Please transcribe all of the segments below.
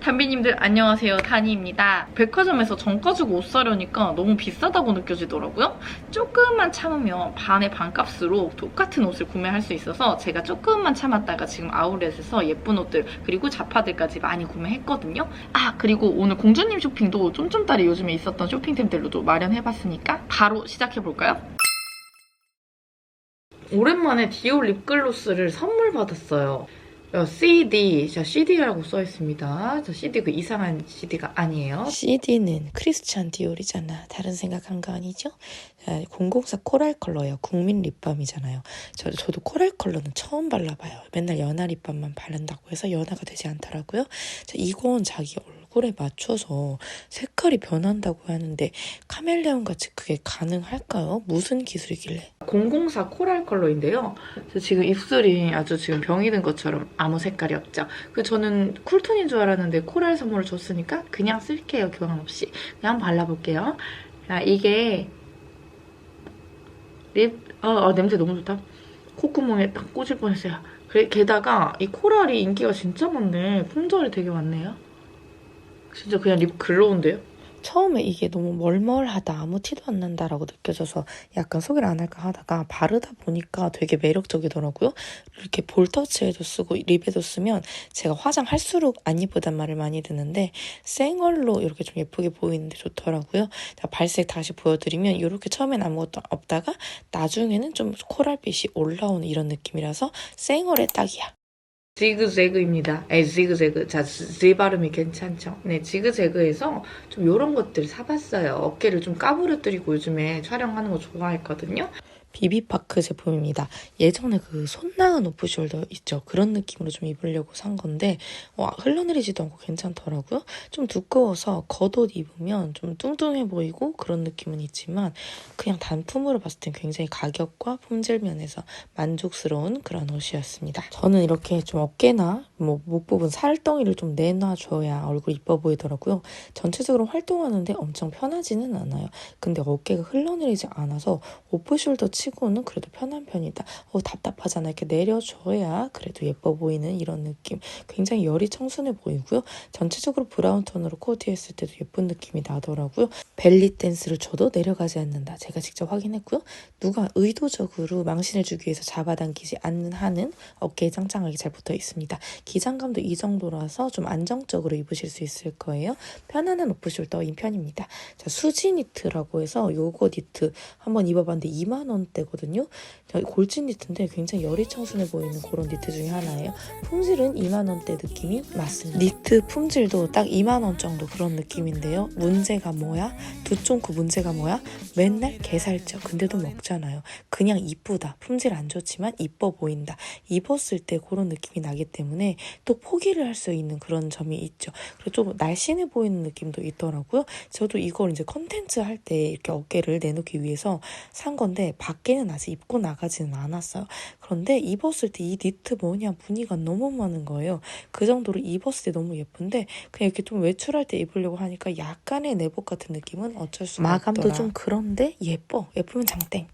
담비님들 안녕하세요. 다니입니다. 백화점에서 정가 주고 옷 사려니까 너무 비싸다고 느껴지더라고요. 조금만 참으면 반의 반값으로 똑같은 옷을 구매할 수 있어서 제가 조금만 참았다가 지금 아울렛에서 예쁜 옷들 그리고 자파들까지 많이 구매했거든요. 아 그리고 오늘 공주님 쇼핑도 쫌쫌따리 요즘에 있었던 쇼핑템들로도 마련해봤으니까 바로 시작해볼까요? 오랜만에 디올 립글로스를 선물 받았어요. 어, CD, 자 CD라고 써 있습니다. 저 CD 그 이상한 CD가 아니에요. CD는 크리스찬 디올이잖아. 다른 생각한 거 아니죠? 자, 004 코랄 컬러예요. 국민 립밤이잖아요. 저, 저도 코랄 컬러는 처음 발라봐요. 맨날 연하 립밤만 바른다고 해서 연하가 되지 않더라고요. 자, 이건 자기 얼굴 에 맞춰서 색깔이 변한다고 하는데 카멜레온 같이 그게 가능할까요? 무슨 기술이길래? 004 코랄 컬러인데요. 저 지금 입술이 아주 지금 병이 든 것처럼 아무 색깔이 없죠. 그 저는 쿨톤인 줄 알았는데 코랄 선물을 줬으니까 그냥 쓸게요. 교환 없이. 그냥 발라볼게요. 자, 이게 립, 어, 어, 냄새 너무 좋다. 콧구멍에 딱 꽂을 뻔했어요. 게다가 이 코랄이 인기가 진짜 많네. 품절이 되게 많네요. 진짜 그냥 립 글로우인데요? 처음에 이게 너무 멀멀하다 아무 티도 안 난다라고 느껴져서 약간 소개를 안 할까 하다가 바르다 보니까 되게 매력적이더라고요. 이렇게 볼터치에도 쓰고 립에도 쓰면 제가 화장 할수록 안 예쁘단 말을 많이 듣는데 생얼로 이렇게 좀 예쁘게 보이는데 좋더라고요. 자, 발색 다시 보여드리면 이렇게 처음엔 아무것도 없다가 나중에는 좀 코랄빛이 올라오는 이런 느낌이라서 생얼에 딱이야. 지그재그입니다. 에 지그재그. 자, 지 발음이 괜찮죠? 네, 지그재그에서 좀 이런 것들 사봤어요. 어깨를 좀 까부러뜨리고 요즘에 촬영하는 거 좋아했거든요. 비비파크 제품입니다. 예전에 그 손나은 오프숄더 있죠. 그런 느낌으로 좀 입으려고 산 건데 와, 흘러내리지도 않고 괜찮더라고요. 좀 두꺼워서 겉옷 입으면 좀 뚱뚱해 보이고 그런 느낌은 있지만 그냥 단품으로 봤을 땐 굉장히 가격과 품질 면에서 만족스러운 그런 옷이었습니다. 저는 이렇게 좀 어깨나 뭐 목 부분 살덩이를 좀 내놔줘야 얼굴 이뻐 보이더라고요. 전체적으로 활동하는데 엄청 편하지는 않아요. 근데 어깨가 흘러내리지 않아서 오프숄더 치고는 그래도 편한 편이다. 어, 답답하잖아. 이렇게 내려줘야 그래도 예뻐 보이는 이런 느낌. 굉장히 열이 청순해 보이고요. 전체적으로 브라운 톤으로 코디했을 때도 예쁜 느낌이 나더라고요. 벨리 댄스를 줘도 내려가지 않는다. 제가 직접 확인했고요. 누가 의도적으로 망신을 주기 위해서 잡아당기지 않는 한은 어깨에 짱짱하게 잘 붙어 있습니다. 기장감도 이 정도라서 좀 안정적으로 입으실 수 있을 거예요. 편안한 오프숄더인 편입니다. 자, 수지 니트라고 해서 요거 니트 한번 입어봤는데 2만 원 자, 골진 니트인데 굉장히 열이 청순해 보이는 그런 니트 중에 하나예요. 품질은 2만 원대 느낌이 맞습니다. 니트 품질도 딱 2만 원 정도 그런 느낌인데요. 문제가 뭐야? 두쫑크 문제가 뭐야? 맨날 개살쪄. 근데도 먹잖아요. 그냥 이쁘다. 품질 안 좋지만 이뻐 보인다. 입었을 때 그런 느낌이 나기 때문에 또 포기를 할 수 있는 그런 점이 있죠. 그리고 좀 날씬해 보이는 느낌도 있더라고요. 저도 이걸 이제 컨텐츠 할 때 이렇게 어깨를 내놓기 위해서 산 건데 밖 에는 아직 입고 나가지는 않았어요. 그런데 입었을 때 이 니트 뭐냐 무늬가 너무 많은 거예요. 그 정도로 입었을 때 너무 예쁜데 그냥 이렇게 좀 외출할 때 입으려고 하니까 약간의 내복 같은 느낌은 어쩔 수가 마감도 없더라. 좀 그런데 예뻐. 예쁘면 장땡.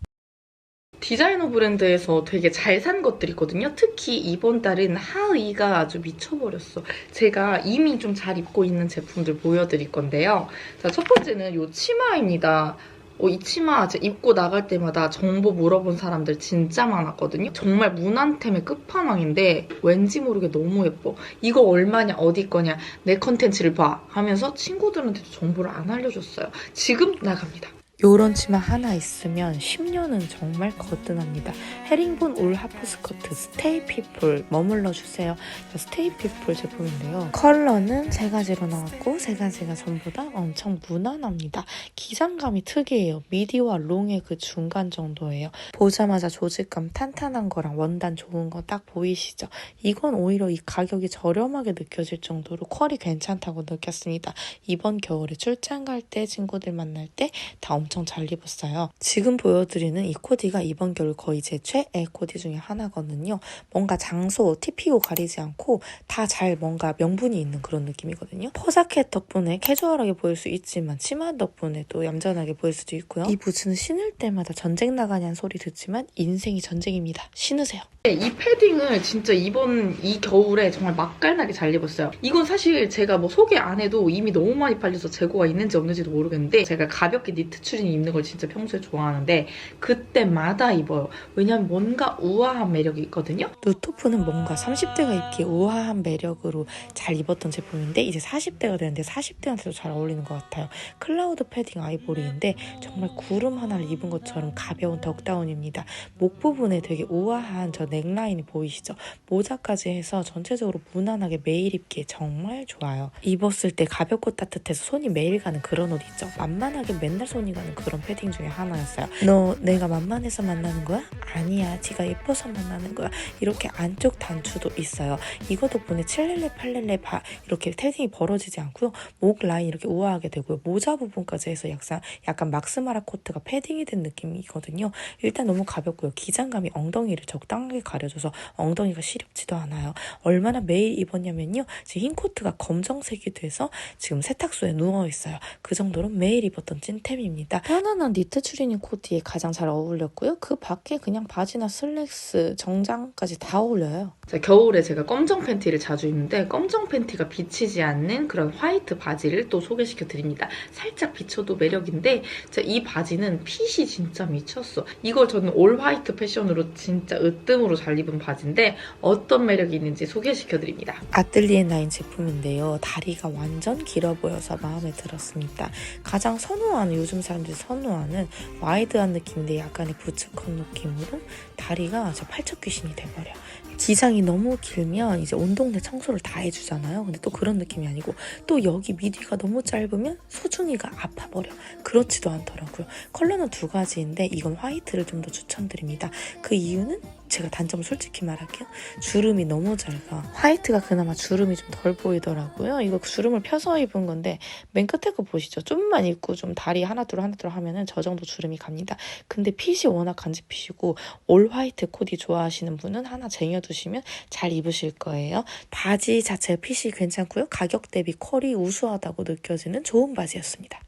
디자이너 브랜드에서 되게 잘 산 것들이 있거든요. 특히 이번 달은 하의가 아주 미쳐버렸어. 제가 이미 좀 잘 입고 있는 제품들 보여드릴 건데요. 자, 첫 번째는 이 치마입니다. 어, 이 치마 제가 입고 나갈 때마다 정보 물어본 사람들 진짜 많았거든요. 정말 무난템의 끝판왕인데 왠지 모르게 너무 예뻐. 이거 얼마냐, 어디 거냐, 내 컨텐츠를 봐 하면서 친구들한테도 정보를 안 알려줬어요. 지금 나갑니다. 요런 치마 하나 있으면 10년은 정말 거뜬합니다. 헤링본 울 하프 스커트 스테이 피플 머물러 주세요. 자, 스테이 피플 제품인데요. 컬러는 세 가지로 나왔고 세 가지가 전부 다 엄청 무난합니다. 기장감이 특이해요. 미디와 롱의 그 중간 정도예요. 보자마자 조직감 탄탄한 거랑 원단 좋은 거 딱 보이시죠? 이건 오히려 이 가격이 저렴하게 느껴질 정도로 퀄이 괜찮다고 느꼈습니다. 이번 겨울에 출장 갈 때 친구들 만날 때 다 엄청 잘 입었어요. 지금 보여드리는 이 코디가 이번 겨울 거의 제 최애 코디 중에 하나거든요. 뭔가 장소, TPO 가리지 않고 다 잘 뭔가 명분이 있는 그런 느낌이거든요. 퍼자켓 덕분에 캐주얼하게 보일 수 있지만 치마 덕분에 또 얌전하게 보일 수도 있고요. 이 부츠는 신을 때마다 전쟁 나가냐는 소리 듣지만 인생이 전쟁입니다. 신으세요. 이 패딩을 진짜 이번 이 겨울에 정말 맛깔나게 잘 입었어요. 이건 사실 제가 뭐 소개 안 해도 이미 너무 많이 팔려서 재고가 있는지 없는지도 모르겠는데 제가 가볍게 니트 추리닝 입는 걸 진짜 평소에 좋아하는데 그때마다 입어요. 왜냐면 뭔가 우아한 매력이 있거든요. 루토프는 뭔가 30대가 입기에 우아한 매력으로 잘 입었던 제품인데 이제 40대가 되는데 40대한테도 잘 어울리는 것 같아요. 클라우드 패딩 아이보리인데 정말 구름 하나를 입은 것처럼 가벼운 덕다운입니다. 목 부분에 되게 우아한 저 넥라인이 보이시죠? 모자까지 해서 전체적으로 무난하게 매일 입기에 정말 좋아요. 입었을 때 가볍고 따뜻해서 손이 매일 가는 그런 옷 있죠? 만만하게 맨날 손이 가는 그런 패딩 중에 하나였어요. 너 내가 만만해서 만나는 거야? 아니야. 지가 예뻐서 만나는 거야. 이렇게 안쪽 단추도 있어요. 이거 덕분에 7렐레, 8렐레 바 이렇게 패딩이 벌어지지 않고요. 목 라인 이렇게 우아하게 되고요. 모자 부분까지 해서 약간, 약간 막스마라 코트가 패딩이 된 느낌이거든요. 일단 너무 가볍고요. 기장감이 엉덩이를 적당하게 가려줘서 엉덩이가 시렵지도 않아요. 얼마나 매일 입었냐면요. 지금 흰 코트가 검정색이 돼서 지금 세탁소에 누워 있어요. 그 정도로 매일 입었던 찐템입니다. 편안한 니트 추리닝 코디에 가장 잘 어울렸고요. 그 밖에 그냥 바지나 슬랙스, 정장까지 다 어울려요. 자, 겨울에 제가 검정 팬티를 자주 입는데 검정 팬티가 비치지 않는 그런 화이트 바지를 또 소개시켜 드립니다. 살짝 비쳐도 매력인데 자, 이 바지는 핏이 진짜 미쳤어. 이걸 저는 올 화이트 패션으로 진짜 으뜸으로 잘 입은 바지인데 어떤 매력이 있는지 소개시켜 드립니다. 아뜰리에 나인 제품인데요. 다리가 완전 길어 보여서 마음에 들었습니다. 가장 선호하는 요즘 사람들 이 선호하는 와이드한 느낌인데 약간의 부츠컷 느낌으로 다리가 저 팔척 귀신이 돼버려. 기장이 너무 길면 이제 온 동네 청소를 다 해주잖아요. 근데 또 그런 느낌이 아니고 또 여기 미디가 너무 짧으면 소중이가 아파버려. 그렇지도 않더라고요. 컬러는 두 가지인데 이건 화이트를 좀 더 추천드립니다. 그 이유는 제가 단점을 솔직히 말할게요. 주름이 너무 잘 가. 화이트가 그나마 주름이 좀 덜 보이더라고요. 이거 주름을 펴서 입은 건데 맨 끝에 거 보시죠. 좀만 입고 좀 다리 하나 둘 하나 둘 하면은 저 정도 주름이 갑니다. 근데 핏이 워낙 간지핏이고 올 화이트 코디 좋아하시는 분은 하나 쟁여두시면 잘 입으실 거예요. 바지 자체 핏이 괜찮고요. 가격 대비 컬이 우수하다고 느껴지는 좋은 바지였습니다.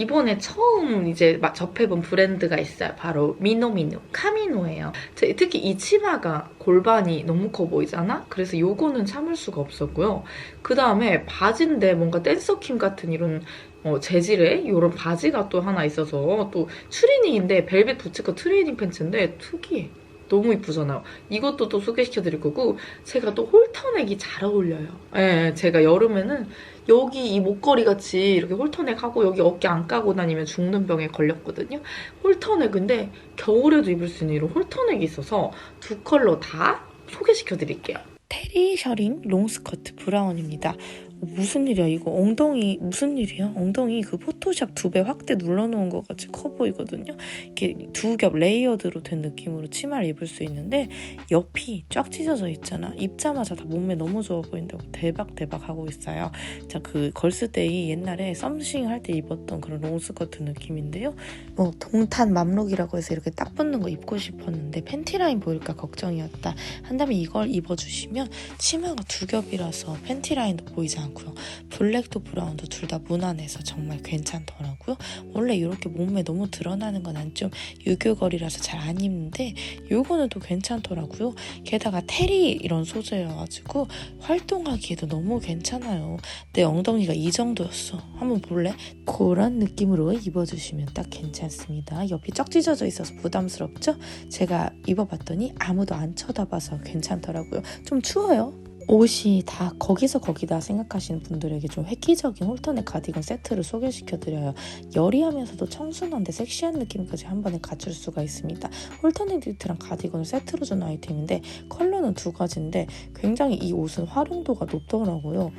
이번에 처음 이제 막 접해본 브랜드가 있어요. 바로 미노미노, 카미노예요. 제- 특히 이 치마가 골반이 너무 커 보이잖아? 그래서 요거는 참을 수가 없었고요. 그 다음에 바지인데 뭔가 댄서킴 같은 이런 어, 재질의 이런 바지가 또 하나 있어서 또 추리닝인데 벨벳 부츠컷 트레이닝 팬츠인데 특이해. 너무 이쁘잖아요. 이것도 또 소개시켜드릴 거고 제가 또 홀터넥이 잘 어울려요. 예, 제가 여름에는 여기 이 목걸이 같이 이렇게 홀터넥 하고 여기 어깨 안 까고 다니면 죽는 병에 걸렸거든요. 홀터넥인데 겨울에도 입을 수 있는 이런 홀터넥이 있어서 두 컬러 다 소개시켜 드릴게요. 테리 셔링 롱스커트 브라운입니다. 어, 무슨 일이야? 이거 엉덩이 무슨 일이야? 엉덩이 그 포토샵 두 배 확대 눌러놓은 것 같이 커 보이거든요. 이렇게 두 겹 레이어드로 된 느낌으로 치마를 입을 수 있는데 옆이 쫙 찢어져 있잖아. 입자마자 다 몸매 너무 좋아 보인다고 대박 대박 하고 있어요. 자 그 걸스데이 옛날에 썸씽 할 때 입었던 그런 롱스커트 느낌인데요. 뭐 동탄 맘록이라고 해서 이렇게 딱 붙는 거 입고 싶었는데 팬티 라인 보일까 걱정이었다. 한다면 이걸 입어주시면 치마가 두 겹이라서 팬티 라인도 보이지 않고 요. 블랙도 브라운도 둘 다 무난해서 정말 괜찮더라고요. 원래 이렇게 몸매 너무 드러나는 건난좀 유교걸이라서 잘 안 입는데 요거는 또 괜찮더라고요. 게다가 테리 이런 소재여가지고 활동하기에도 너무 괜찮아요. 내 엉덩이가 이 정도였어. 한번 볼래? 그런 느낌으로 입어주시면 딱 괜찮습니다. 옆이 쩍 찢어져 있어서 부담스럽죠? 제가 입어봤더니 아무도 안 쳐다봐서 괜찮더라고요. 좀 추워요. 옷이 다 거기서 거기다 생각하시는 분들에게 좀 획기적인 홀터넥 가디건 세트를 소개시켜드려요. 여리하면서도 청순한데 섹시한 느낌까지 한 번에 갖출 수가 있습니다. 홀터넥 니트랑 가디건을 세트로 준 아이템인데 컬러는 두 가지인데 굉장히 이 옷은 활용도가 높더라고요.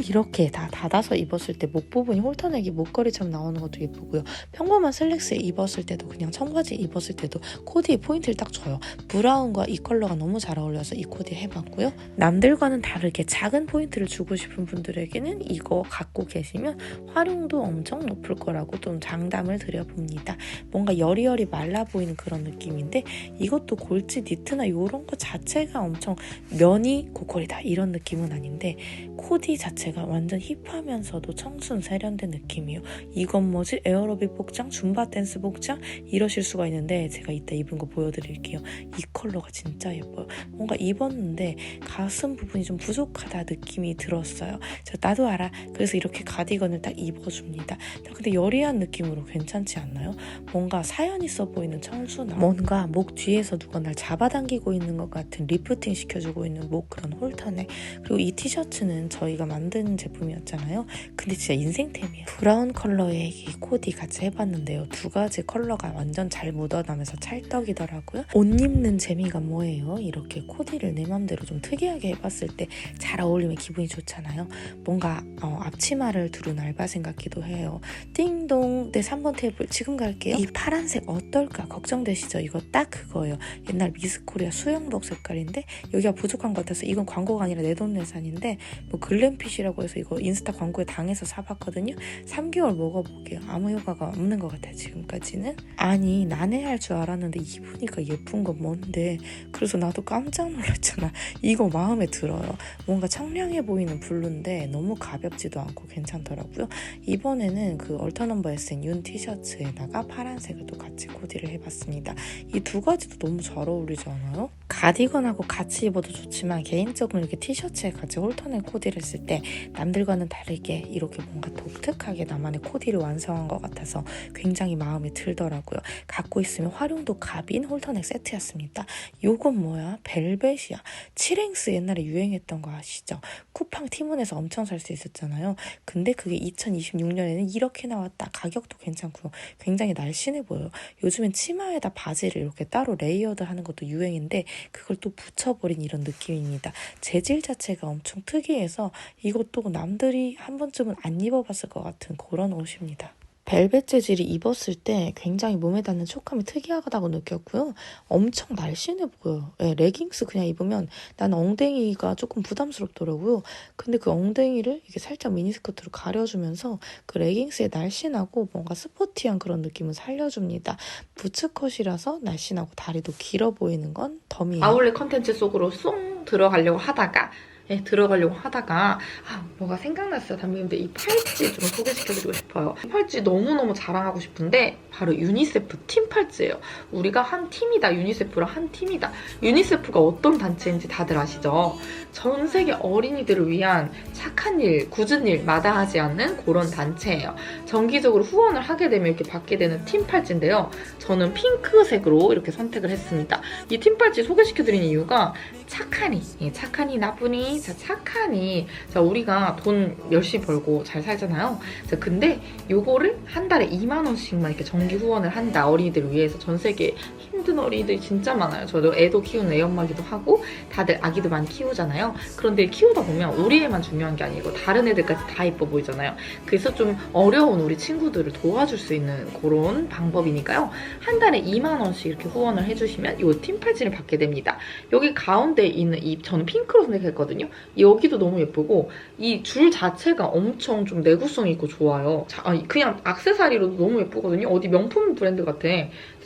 이렇게 다 닫아서 입었을 때 목 부분이 홀터넥이 목걸이처럼 나오는 것도 예쁘고요. 평범한 슬랙스 입었을 때도 그냥 청바지 입었을 때도 코디에 포인트를 딱 줘요. 브라운과 이 컬러가 너무 잘 어울려서 이 코디 해봤고요. 남들과는 다르게 작은 포인트를 주고 싶은 분들에게는 이거 갖고 계시면 활용도 엄청 높을 거라고 좀 장담을 드려봅니다. 뭔가 여리여리 말라 보이는 그런 느낌인데 이것도 골지 니트나 이런 거 자체가 엄청 면이 고퀄이다 이런 느낌은 아닌데 코디 자체 가 완전 힙하면서도 청순 세련된 느낌이에요. 이건 뭐지? 에어로빅 복장, 줌바 댄스 복장 이러실 수가 있는데 제가 이따 입은 거 보여드릴게요. 이 컬러가 진짜 예뻐요. 뭔가 입었는데 가슴 부분이 좀 부족하다 느낌이 들었어요. 저 나도 알아. 그래서 이렇게 가디건을 딱 입어줍니다. 근데 여리한 느낌으로 괜찮지 않나요? 뭔가 사연 있어 보이는 청순함. 뭔가 목 뒤에서 누가 날 잡아당기고 있는 것 같은 리프팅 시켜주고 있는 목 그런 홀터넥. 그리고 이 티셔츠는 저희가 만든 제품이었잖아요. 근데 진짜 인생템이에요. 브라운 컬러의 이 코디 같이 해봤는데요. 두 가지 컬러가 완전 잘 묻어나면서 찰떡이더라고요. 옷 입는 재미가 뭐예요? 이렇게 코디를 내 맘대로 좀 특이하게 해봤을 때 잘 어울리면 기분이 좋잖아요. 뭔가 어, 앞치마를 두른 알바생 같기도 해요. 띵동 내 3번 테이블 지금 갈게요. 이 파란색 어떨까 걱정되시죠? 이거 딱 그거예요. 옛날 미스코리아 수영복 색깔인데 여기가 부족한 것 같아서 이건 광고가 아니라 내 돈 내산인데 뭐 글램핏이 라고 해서 이거 인스타 광고에 당해서 사봤거든요. 3개월 먹어볼게요. 아무 효과가 없는 것 같아요. 지금까지는. 아니 난해할 줄 알았는데 입으니까 예쁜 건 뭔데 그래서 나도 깜짝 놀랐잖아. 이거 마음에 들어요. 뭔가 청량해 보이는 블루인데 너무 가볍지도 않고 괜찮더라고요. 이번에는 그 얼터넘버 SN 윤 티셔츠에다가 파란색을 또 같이 코디를 해봤습니다. 이 두 가지도 너무 잘 어울리지 않아요? 가디건하고 같이 입어도 좋지만 개인적으로 이렇게 티셔츠에 같이 홀터넥 코디를 했을 때 남들과는 다르게 이렇게 뭔가 독특하게 나만의 코디를 완성한 것 같아서 굉장히 마음에 들더라고요. 갖고 있으면 활용도 갑인 홀터넥 세트였습니다. 요건 뭐야? 벨벳이야. 칠행스 옛날에 유행했던 거 아시죠? 쿠팡 티몬에서 엄청 살 수 있었잖아요. 근데 그게 2026년에는 이렇게 나왔다. 가격도 괜찮고요. 굉장히 날씬해 보여요. 요즘엔 치마에다 바지를 이렇게 따로 레이어드 하는 것도 유행인데 그걸 또 붙여버린 이런 느낌입니다. 재질 자체가 엄청 특이해서 이 것도 남들이 한 번쯤은 안 입어봤을 것 같은 그런 옷입니다. 벨벳 재질이 입었을 때 굉장히 몸에 닿는 촉감이 특이하다고 느꼈고요. 엄청 날씬해 보여요. 예, 레깅스 그냥 입으면 난 엉덩이가 조금 부담스럽더라고요. 근데 그 엉덩이를 이게 살짝 미니스커트로 가려주면서 그 레깅스의 날씬하고 뭔가 스포티한 그런 느낌을 살려줍니다. 부츠컷이라서 날씬하고 다리도 길어 보이는 건 덤이에요. 아울렛 컨텐츠 속으로 쏙 들어가려고 하다가 예, 들어가려고 하다가 아, 뭐가 생각났어요. 담배님들 이 팔찌 좀 소개시켜드리고 싶어요. 이 팔찌 너무너무 자랑하고 싶은데 바로 유니세프 팀 팔찌예요. 우리가 한 팀이다. 유니세프랑 한 팀이다. 유니세프가 어떤 단체인지 다들 아시죠? 전 세계 어린이들을 위한 착한 일, 굳은 일 마다하지 않는 그런 단체예요. 정기적으로 후원을 하게 되면 이렇게 받게 되는 팀 팔찌인데요. 저는 핑크색으로 이렇게 선택을 했습니다. 이 팀 팔찌 소개시켜드린 이유가 착하니, 예, 착하니 나쁘니, 자 착하니, 자 우리가 돈 열심히 벌고 잘 살잖아요. 자 근데 요거를 한 달에 2만 원씩만 이렇게 정기 후원을 한다 어린이들을 위해서. 전 세계 어린이들이 진짜 많아요. 저도 애도 키우는 애엄마기도 하고 다들 아기도 많이 키우잖아요. 그런데 키우다 보면 우리 애만 중요한 게 아니고 다른 애들까지 다 예뻐 보이잖아요. 그래서 좀 어려운 우리 친구들을 도와줄 수 있는 그런 방법이니까요. 한 달에 2만 원씩 이렇게 후원을 해주시면 이 팀팔찌를 받게 됩니다. 여기 가운데 있는 이 저는 핑크로 선택했거든요. 여기도 너무 예쁘고 이 줄 자체가 엄청 좀 내구성 있고 좋아요. 자, 그냥 악세사리로도 너무 예쁘거든요. 어디 명품 브랜드 같아.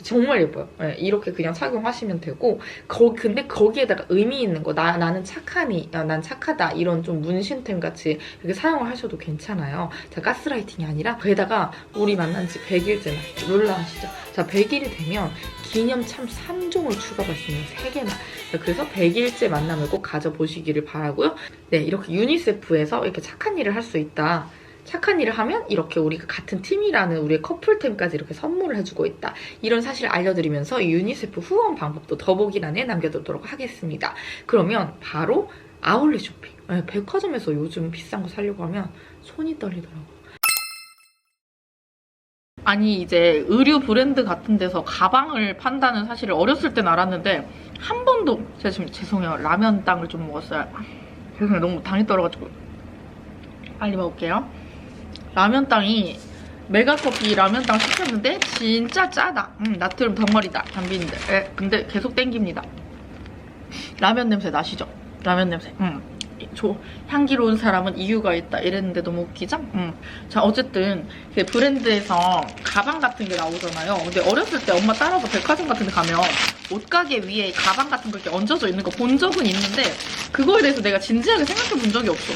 정말 예뻐요. 예, 이렇게 그냥 착용하시면 되고 거, 근데 거기에다가 의미 있는 거 나, 나는 착하니, 야, 난 착하다 이런 좀 문신템 같이 이렇게 사용을 하셔도 괜찮아요. 자 가스라이팅이 아니라 거기다가 우리 만난 지 100일째 룰라 아시죠? 자 100일이 되면 기념 참 3종을 추가할 수 있는 3개나 그래서 100일째 만남을 꼭 가져보시기를 바라고요. 네 이렇게 유니세프에서 이렇게 착한 일을 할 수 있다. 착한 일을 하면 이렇게 우리가 같은 팀이라는 우리의 커플템까지 이렇게 선물을 해주고 있다. 이런 사실을 알려드리면서 이 유니세프 후원 방법도 더보기란에 남겨두도록 하겠습니다. 그러면 바로 아울렛 쇼핑. 네, 백화점에서 요즘 비싼 거 사려고 하면 손이 떨리더라고요. 아니 이제 의류 브랜드 같은 데서 가방을 판다는 사실을 어렸을 땐 알았는데 한 번도 제가 지금 죄송해요 라면 땅을 좀 먹었어요 죄송해요 너무 당이 떨어가지고 빨리 먹을게요. 라면 땅이 메가커피 라면 땅 시켰는데 진짜 짜다. 음, 나트륨 덩어리다. 담비인데. 에, 근데 계속 땡깁니다. 라면 냄새 나시죠? 라면 냄새. 음. 조, 향기로운 사람은 이유가 있다 이랬는데 너무 웃기죠? 음. 자 어쨌든 그 브랜드에서 가방 같은 게 나오잖아요. 근데 어렸을 때 엄마 따라서 백화점 같은 데 가면 옷가게 위에 가방 같은 거 이렇게 얹어져 있는 거 본 적은 있는데 그거에 대해서 내가 진지하게 생각해 본 적이 없어.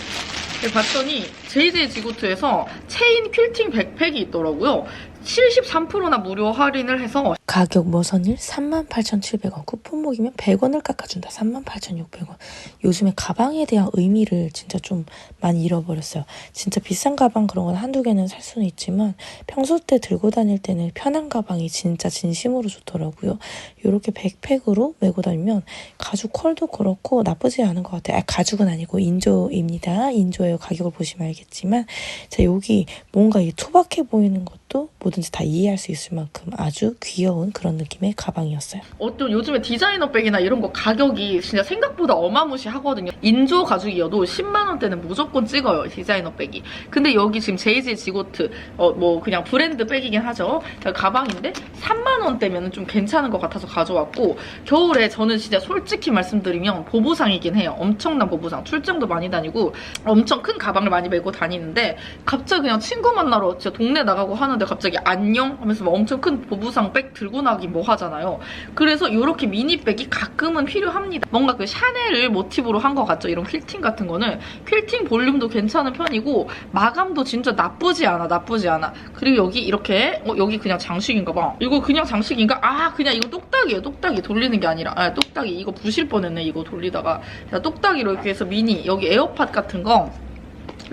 봤더니 JJ 지고트에서 체인 퀼팅 백팩이 있더라고요. 73%나 무료 할인을 해서 가격 머선일 38,700원 쿠폰 먹이면 100원을 깎아준다. 38,600원. 요즘에 가방에 대한 의미를 진짜 좀 많이 잃어버렸어요. 진짜 비싼 가방 그런 건 한두 개는 살 수는 있지만 평소 때 들고 다닐 때는 편한 가방이 진짜 진심으로 좋더라고요. 이렇게 백팩으로 메고 다니면 가죽 컬도 그렇고 나쁘지 않은 것 같아요. 아, 가죽은 아니고 인조입니다. 인조예요. 가격을 보시면 알겠지만. 자 여기 뭔가 이 투박해 보이는 것도 뭐든지 다 이해할 수 있을 만큼 아주 귀여운 그런 느낌의 가방이었어요. 어떤 요즘에 디자이너 백이나 이런 거 가격이 진짜 생각보다 어마무시하거든요. 인조 가죽이어도 10만 원대는 무조건 찍어요 디자이너 백이. 근데 여기 지금 JJ 지고트 어 뭐 그냥 브랜드 백이긴 하죠. 가방인데 3만 원대면 좀 괜찮은 것 같아서 가져왔고 겨울에 저는 진짜 솔직히 말씀드리면 보부상이긴 해요. 엄청난 보부상. 출장도 많이 다니고 엄청 큰 가방을 많이 메고 다니는데 갑자기 그냥 친구 만나러 진짜 동네 나가고 하는데 갑자기 안녕 하면서 막 엄청 큰 보부상 백 들고 나기 뭐 하잖아요. 그래서 이렇게 미니백이 가끔은 필요합니다. 뭔가 그 샤넬을 모티브로 한 것 같죠. 이런 퀼팅 같은 거는 퀼팅 볼륨도 괜찮은 편이고 마감도 진짜 나쁘지 않아. 나쁘지 않아. 그리고 여기 이렇게 어, 여기 그냥 장식인가 봐. 이거 그냥 장식인가? 아 그냥 이거 똑딱이에요. 똑딱이 돌리는 게 아니라 아, 똑딱이 이거 부실 뻔했네. 이거 돌리다가 자, 똑딱이로 이렇게 해서 미니 여기 에어팟 같은 거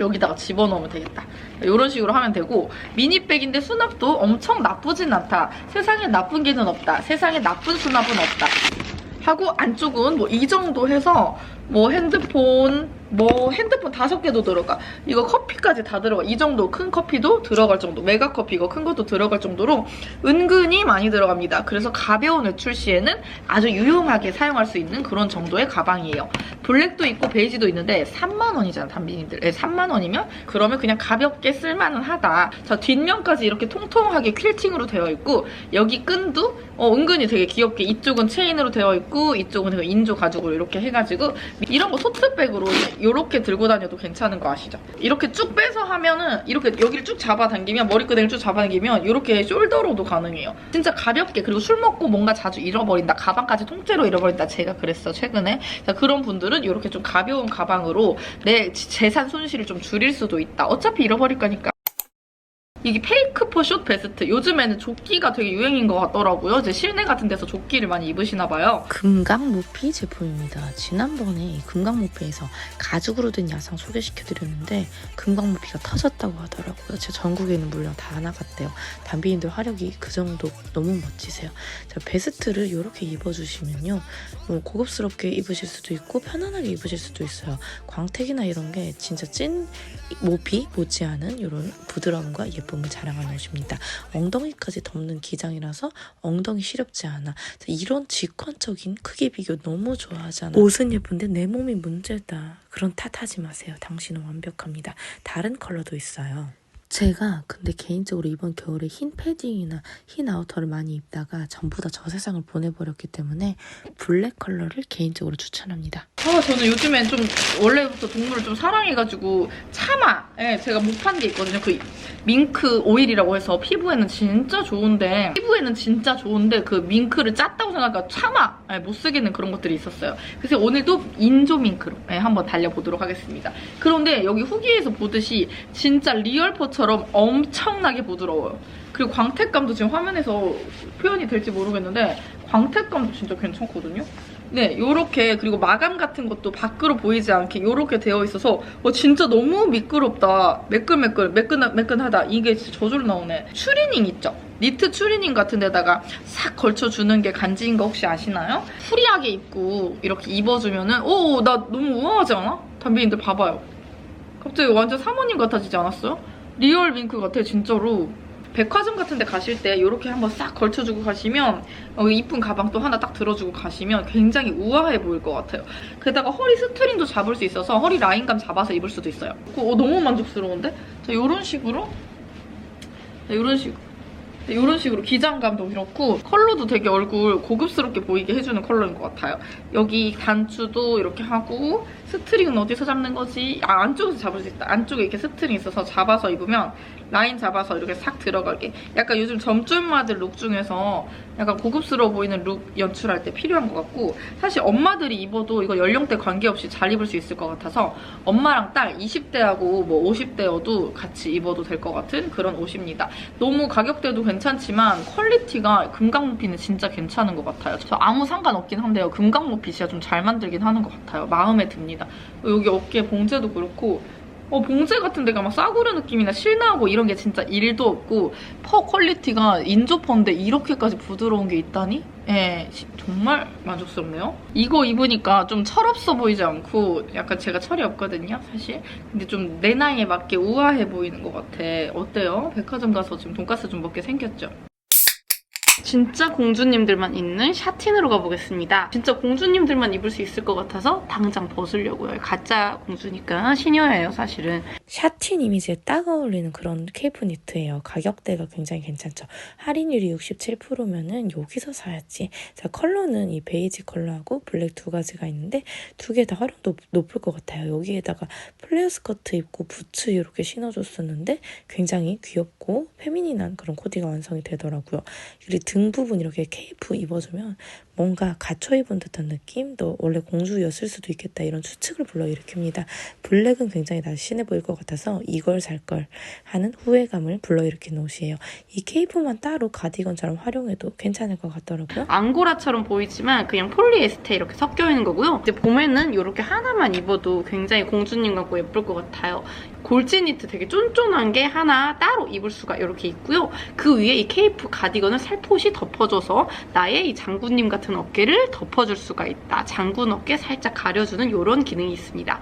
여기다가 집어넣으면 되겠다. 이런 식으로 하면 되고 미니백인데 수납도 엄청 나쁘진 않다. 세상에 나쁜 게는 없다. 세상에 나쁜 수납은 없다. 하고 안쪽은 뭐 이 정도 해서 뭐 핸드폰 뭐 핸드폰 다섯 개도 들어가. 이거 커피까지 다 들어가. 이 정도 큰 커피도 들어갈 정도 메가 커피 이거 큰 것도 들어갈 정도로 은근히 많이 들어갑니다. 그래서 가벼운 외출 시에는 아주 유용하게 사용할 수 있는 그런 정도의 가방이에요. 블랙도 있고 베이지도 있는데 3만 원이잖아 담비님들. 네, 3만 원이면 그러면 그냥 가볍게 쓸만은 하다. 자 뒷면까지 이렇게 통통하게 퀼팅으로 되어 있고 여기 끈도 어, 은근히 되게 귀엽게 이쪽은 체인으로 되어 있고 이쪽은 인조 가죽으로 이렇게 해가지고 이런 거 토트백으로 이렇게 들고 다녀도 괜찮은 거 아시죠? 이렇게 쭉 빼서 하면은 이렇게 여기를 쭉 잡아당기면 머리끄댕이를 쭉 잡아당기면 이렇게 숄더로도 가능해요. 진짜 가볍게 그리고 술 먹고 뭔가 자주 잃어버린다 가방까지 통째로 잃어버린다 제가 그랬어 최근에 자, 그런 분들은 이렇게 좀 가벼운 가방으로 내 재산 손실을 좀 줄일 수도 있다. 어차피 잃어버릴 거니까. 이게 페이크 포숏 베스트. 요즘에는 조끼가 되게 유행인 것 같더라고요. 이제 실내 같은 데서 조끼를 많이 입으시나 봐요. 금강 모피 제품입니다. 지난번에 이 금강 모피에서 가죽으로 된 야상 소개시켜드렸는데 금강 모피가 터졌다고 하더라고요. 제 전국에는 물론 다 나갔대요. 담비인들 화력이 그 정도 너무 멋지세요. 자, 베스트를 이렇게 입어주시면요. 뭐 고급스럽게 입으실 수도 있고 편안하게 입으실 수도 있어요. 광택이나 이런 게 진짜 찐 모피 못지않은 이런 부드러움과 예 쁨을 자랑하는 옷입니다. 엉덩이까지 덮는 기장이라서 엉덩이 시렵지 않아. 자, 이런 직관적인 크기 비교 너무 좋아하잖아. 옷은 예쁜데 내 몸이 문제다. 그런 탓하지 마세요. 당신은 완벽합니다. 다른 컬러도 있어요. 제가 근데 개인적으로 이번 겨울에 흰 패딩이나 흰 아우터를 많이 입다가 전부 다 저 세상을 보내버렸기 때문에 블랙 컬러를 개인적으로 추천합니다. 아, 저는 요즘엔 좀 원래부터 동물을 좀 사랑해가지고 차마에 제가 못 판 게 있거든요. 그 밍크 오일이라고 해서 피부에는 진짜 좋은데 피부에는 진짜 좋은데 그 밍크를 짰다고 생각하니까 차마 예, 못 쓰겠는 그런 것들이 있었어요. 그래서 오늘도 인조 밍크로 예, 한번 달려보도록 하겠습니다. 그런데 여기 후기에서 보듯이 진짜 리얼포처 럼 엄청나게 부드러워요. 그리고 광택감도 지금 화면에서 표현이 될지 모르겠는데 광택감도 진짜 괜찮거든요. 네, 요렇게 그리고 마감 같은 것도 밖으로 보이지 않게 요렇게 되어 있어서 어, 진짜 너무 미끄럽다. 매끌매끌, 매끈, 매끈하다. 이게 진짜 저절로 나오네. 추리닝 있죠? 니트 추리닝 같은 데다가 싹 걸쳐주는 게 간지인 거 혹시 아시나요? 프리하게 입고 이렇게 입어주면은 오, 나 너무 우아하지 않아? 담비님들 봐봐요. 갑자기 완전 사모님 같아지지 않았어요? 리얼 밍크 같아, 진짜로. 백화점 같은 데 가실 때 이렇게 한번 싹 걸쳐주고 가시면 어, 이쁜 가방 또 하나 딱 들어주고 가시면 굉장히 우아해 보일 것 같아요. 게다가 허리 스트링도 잡을 수 있어서 허리 라인감 잡아서 입을 수도 있어요. 어, 너무 만족스러운데? 자, 이런 식으로 자, 이런 식으로 이런 식으로 기장감도 그렇고 컬러도 되게 얼굴 고급스럽게 보이게 해주는 컬러인 것 같아요. 여기 단추도 이렇게 하고 스트링은 어디서 잡는 거지? 아 안쪽에서 잡을 수 있다. 안쪽에 이렇게 스트링 있어서 잡아서 입으면 라인 잡아서 이렇게 싹 들어가게. 약간 요즘 점줄마들 룩 중에서 약간 고급스러워 보이는 룩 연출할 때 필요한 것 같고 사실 엄마들이 입어도 이거 연령대 관계없이 잘 입을 수 있을 것 같아서 엄마랑 딸 20대하고 뭐 50대여도 같이 입어도 될 것 같은 그런 옷입니다. 너무 가격대도 괜찮지만 퀄리티가 금강루피는 진짜 괜찮은 것 같아요. 저 아무 상관없긴 한데요. 금강루피 진짜 좀 잘 만들긴 하는 것 같아요. 마음에 듭니다. 여기 어깨 봉제도 그렇고 어, 봉제 같은 데가 막 싸구려 느낌이나 실나하고 이런 게 진짜 일도 없고 퍼 퀄리티가 인조 퍼인데 이렇게까지 부드러운 게 있다니? 예, 시- 정말 만족스럽네요. 이거 입으니까 좀 철없어 보이지 않고 약간 제가 철이 없거든요, 사실. 근데 좀 내 나이에 맞게 우아해 보이는 것 같아. 어때요? 백화점 가서 지금 돈가스 좀 먹게 생겼죠? 진짜 공주님들만 입는 샤틴으로 가보겠습니다. 진짜 공주님들만 입을 수 있을 것 같아서 당장 벗으려고요. 가짜 공주니까 신여예요, 사실은. 샤틴 이미지에 딱 어울리는 그런 케이프 니트예요. 가격대가 굉장히 괜찮죠. 할인율이 67%면은 여기서 사야지. 자, 컬러는 이 베이지 컬러하고 블랙 두 가지가 있는데 두 개 다 활용도 높을 것 같아요. 여기에다가 플레어 스커트 입고 부츠 이렇게 신어줬었는데 굉장히 귀엽고 페미닌한 그런 코디가 완성이 되더라고요. 그리고 등 부분 이렇게 케이프 입어주면 뭔가 갖춰 입은 듯한 느낌? 또 원래 공주였을 수도 있겠다 이런 추측을 불러일으킵니다. 블랙은 굉장히 날씬해 보일 것 같아서 이걸 살 걸 하는 후회감을 불러일으키는 옷이에요. 이 케이프만 따로 가디건처럼 활용해도 괜찮을 것 같더라고요. 앙고라처럼 보이지만 그냥 폴리에스테 이렇게 섞여 있는 거고요. 이제 봄에는 이렇게 하나만 입어도 굉장히 공주님 같고 예쁠 것 같아요. 골지 니트 되게 쫀쫀한 게 하나 따로 입을 수가 이렇게 있고요. 그 위에 이 케이프 가디건을 살포시 덮어줘서 나의 이 장군님 같은 어깨를 덮어줄 수가 있다. 장군 어깨 살짝 가려주는 이런 기능이 있습니다.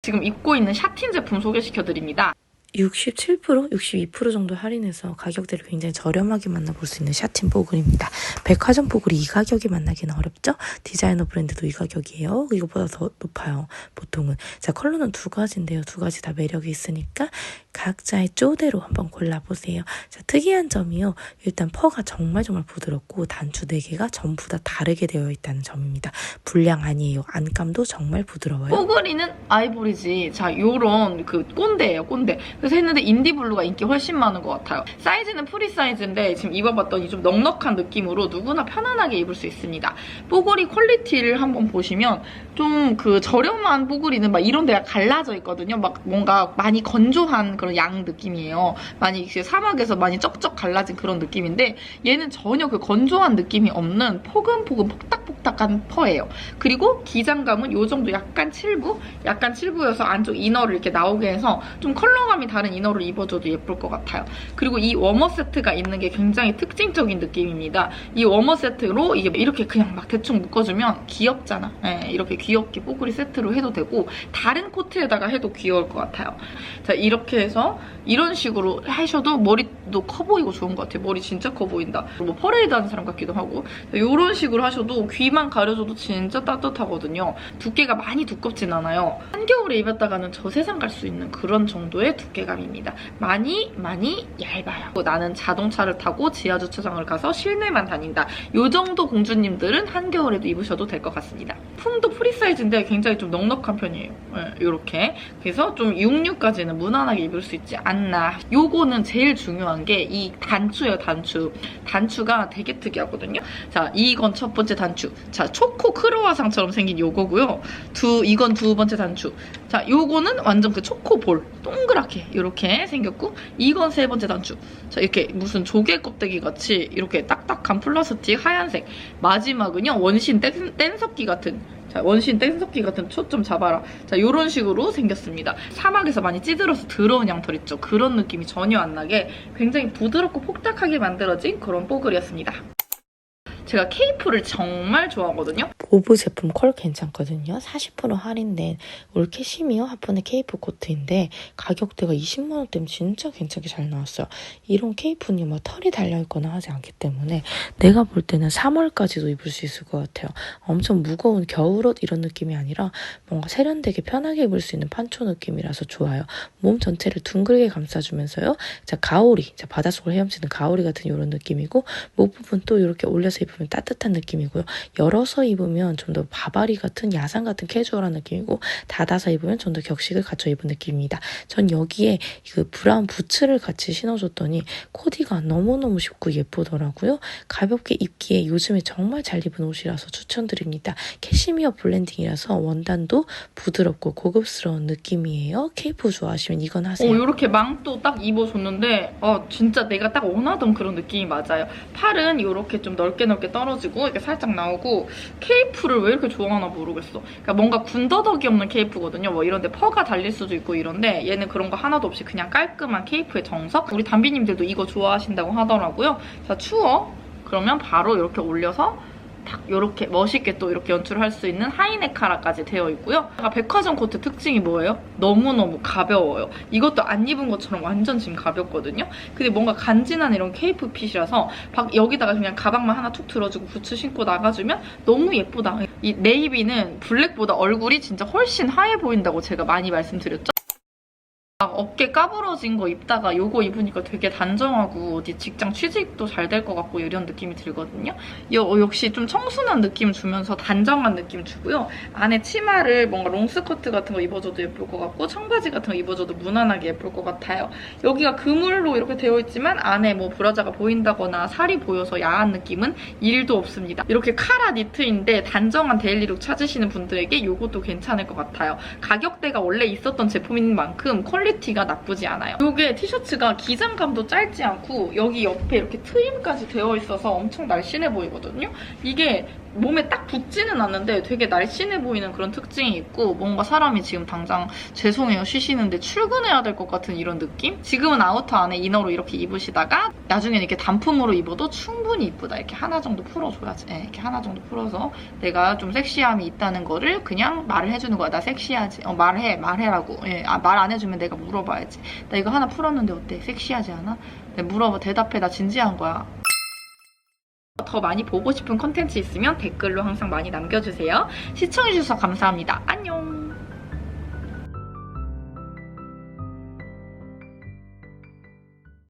지금 입고 있는 샤틴 제품 소개시켜드립니다. 67%, 62% 정도 할인해서 가격대를 굉장히 저렴하게 만나볼 수 있는 샤틴 보글입니다. 백화점 보글이 이 가격에 만나기는 어렵죠? 디자이너 브랜드도 이 가격이에요. 이거보다 더 높아요. 보통은. 자, 컬러는 두 가지인데요. 두 가지 다 매력이 있으니까 각자의 쪼대로 한번 골라보세요. 자, 특이한 점이요. 일단 퍼가 정말 정말 부드럽고 단추 4개가 전부 다 다르게 되어 있다는 점입니다. 불량 아니에요. 안감도 정말 부드러워요. 뽀글이는 아이보리지. 자, 요런 그 꼰대예요, 꼰대. 그래서 했는데 인디블루가 인기 훨씬 많은 것 같아요. 사이즈는 프리 사이즈인데 지금 입어봤더니 좀 넉넉한 느낌으로 누구나 편안하게 입을 수 있습니다. 뽀글이 퀄리티를 한번 보시면 좀 그 저렴한 뽀글이는 막 이런 데가 갈라져 있거든요. 막 뭔가 많이 건조한 그런 양 느낌이에요. 많이 사막에서 많이 쩍쩍 갈라진 그런 느낌인데 얘는 전혀 그 건조한 느낌이 없는 포근포근 폭닥폭닥한 퍼예요. 그리고 기장감은 요 정도 약간 칠부? 약간 칠부여서 안쪽 이너를 이렇게 나오게 해서 좀 컬러감이 다른 이너를 입어줘도 예쁠 것 같아요. 그리고 이 워머 세트가 있는 게 굉장히 특징적인 느낌입니다. 이 워머 세트로 이게 이렇게 그냥 막 대충 묶어주면 귀엽잖아. 예, 이렇게 귀엽게 뽀글이 세트로 해도 되고 다른 코트에다가 해도 귀여울 것 같아요. 자 이렇게 해서 이런 식으로 하셔도 머리도 커 보이고 좋은 것 같아요. 머리 진짜 커 보인다. 뭐 퍼레이드 하는 사람 같기도 하고 이런 식으로 하셔도 귀만 가려줘도 진짜 따뜻하거든요. 두께가 많이 두껍진 않아요. 한겨울에 입었다가는 저 세상 갈 수 있는 그런 정도의 두께 감입니다. 많이 많이 얇아요. 나는 자동차를 타고 지하 주차장을 가서 실내만 다닌다. 요 정도 공주님들은 한겨울에도 입으셔도 될 것 같습니다. 품도 프리 사이즈인데 굉장히 좀 넉넉한 편이에요. 이렇게 그래서 좀 66까지는 무난하게 입을 수 있지 않나. 요거는 제일 중요한 게 이 단추예요, 단추. 단추가 되게 특이하거든요. 자, 이건 첫 번째 단추. 자, 초코 크로와상처럼 생긴 요거고요. 두 이건 두 번째 단추. 자, 요거는 완전 그 초코볼. 동그랗게 이렇게 생겼고 이건 세 번째 단추. 자, 이렇게 무슨 조개 껍데기 같이 이렇게 딱딱한 플라스틱 하얀색. 마지막은요. 원신 뗀, 뗀석기 같은 자, 원신 땡석기 같은 초점 잡아라. 자, 요런 식으로 생겼습니다. 사막에서 많이 찌들어서 더러운 양털 있죠? 그런 느낌이 전혀 안 나게 굉장히 부드럽고 폭닥하게 만들어진 그런 뽀글이었습니다. 제가 케이프를 정말 좋아하거든요. 보브 제품 컬 괜찮거든요. 40% 할인된 올캐시미어 하프네 케이프 코트인데 가격대가 20만 원대면 진짜 괜찮게 잘 나왔어요. 이런 케이프는 막 털이 달려있거나 하지 않기 때문에 내가 볼 때는 3월까지도 입을 수 있을 것 같아요. 엄청 무거운 겨울옷 이런 느낌이 아니라 뭔가 세련되게 편하게 입을 수 있는 판초 느낌이라서 좋아요. 몸 전체를 둥글게 감싸주면서요. 자 가오리, 자 바닷속을 헤엄치는 가오리 같은 이런 느낌이고 목 부분 또 이렇게 올려서 입으면 따뜻한 느낌이고요. 열어서 입으면 좀 더 바바리 같은 야상 같은 캐주얼한 느낌이고 닫아서 입으면 좀 더 격식을 갖춰 입은 느낌입니다. 전 여기에 그 브라운 부츠를 같이 신어줬더니 코디가 너무너무 쉽고 예쁘더라고요. 가볍게 입기에 요즘에 정말 잘 입은 옷이라서 추천드립니다. 캐시미어 블렌딩이라서 원단도 부드럽고 고급스러운 느낌이에요. 케이프 좋아하시면 이건 하세요. 어, 이렇게 망토 딱 입어줬는데 어, 진짜 내가 딱 원하던 그런 느낌이 맞아요. 팔은 이렇게 좀 넓게 넓게 떨어지고 이렇게 살짝 나오고 케이프를 왜 이렇게 좋아하나 모르겠어. 그러니까 뭔가 군더더기 없는 케이프거든요. 뭐 이런데 퍼가 달릴 수도 있고 이런데 얘는 그런 거 하나도 없이 그냥 깔끔한 케이프의 정석. 우리 담비님들도 이거 좋아하신다고 하더라고요. 자 추워. 그러면 바로 이렇게 올려서 딱 이렇게 멋있게 또 이렇게 연출할 수 있는 하이네카라까지 되어 있고요. 아까 백화점 코트 특징이 뭐예요? 너무너무 가벼워요. 이것도 안 입은 것처럼 완전 지금 가볍거든요. 근데 뭔가 간지난 이런 케이프 핏이라서 박- 여기다가 그냥 가방만 하나 툭 들어주고 부츠 신고 나가주면 너무 예쁘다. 이 네이비는 블랙보다 얼굴이 진짜 훨씬 하얘 보인다고 제가 많이 말씀드렸죠. 막 어깨 까부러진 거 입다가 요거 입으니까 되게 단정하고 어디 직장 취직도 잘 될 것 같고 이런 느낌이 들거든요. 여- 역시 좀 청순한 느낌 주면서 단정한 느낌 주고요. 안에 치마를 뭔가 롱스커트 같은 거 입어줘도 예쁠 것 같고 청바지 같은 거 입어줘도 무난하게 예쁠 것 같아요. 여기가 그물로 이렇게 되어 있지만 안에 뭐 브라자가 보인다거나 살이 보여서 야한 느낌은 1도 없습니다. 이렇게 카라 니트인데 단정한 데일리룩 찾으시는 분들에게 이것도 괜찮을 것 같아요. 가격대가 원래 있었던 제품인 만큼 퀄리 티가 나쁘지 않아요. 이게 티셔츠가 기장감도 짧지 않고 여기 옆에 이렇게 트임까지 되어 있어서 엄청 날씬해 보이거든요. 이게 몸에 딱 붙지는 않는데 되게 날씬해 보이는 그런 특징이 있고 뭔가 사람이 지금 당장 죄송해요 쉬시는데 출근해야 될 것 같은 이런 느낌? 지금은 아우터 안에 이너로 이렇게 입으시다가 나중에는 이렇게 단품으로 입어도 충분히 이쁘다. 이렇게 하나 정도 풀어줘야지. 네, 이렇게 하나 정도 풀어서 내가 좀 섹시함이 있다는 거를 그냥 말을 해주는 거야. 나 섹시하지. 어 말해 말해라고. 예, 아, 말 안 해주면 내가 물어봐야지. 나 이거 하나 풀었는데 어때? 섹시하지 않아? 네, 물어봐. 대답해. 나 진지한 거야 더 많이 보고 싶은 컨텐츠 있으면 댓글로 항상 많이 남겨주세요. 시청해주셔서 감사합니다. 안녕!